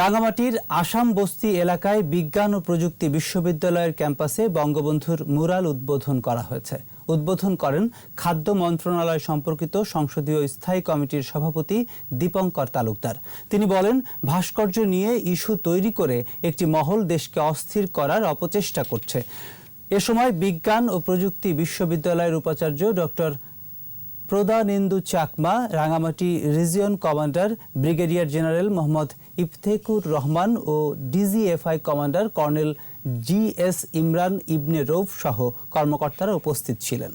রাঙামাটির আসাম বস্তি এলাকায় বিজ্ঞান ও প্রযুক্তি বিশ্ববিদ্যালয়ের ক্যাম্পাসে বঙ্গবন্ধুর মুরাল উদ্বোধন করা হয়েছে। উদ্বোধন করেন খাদ্য মন্ত্রণালয় সম্পর্কিত সংসদীয় স্থায়ী কমিটির সভাপতি দীপঙ্কর তালুকদার। তিনি বলেন, ভাস্কর্য নিয়ে ইস্যু তৈরি করে একটি মহল দেশকে অস্থির করার অপচেষ্টা করছে। এ সময় বিজ্ঞান ও প্রযুক্তি বিশ্ববিদ্যালয়ের উপাচার্য doctor Pradanendu Chakma, Rangamati region commander brigadier general Mohammad Iftekur Rahman ও DGFI commander colonel G S Imran Ibne Rouf সহ কর্মকর্তারা উপস্থিত ছিলেন।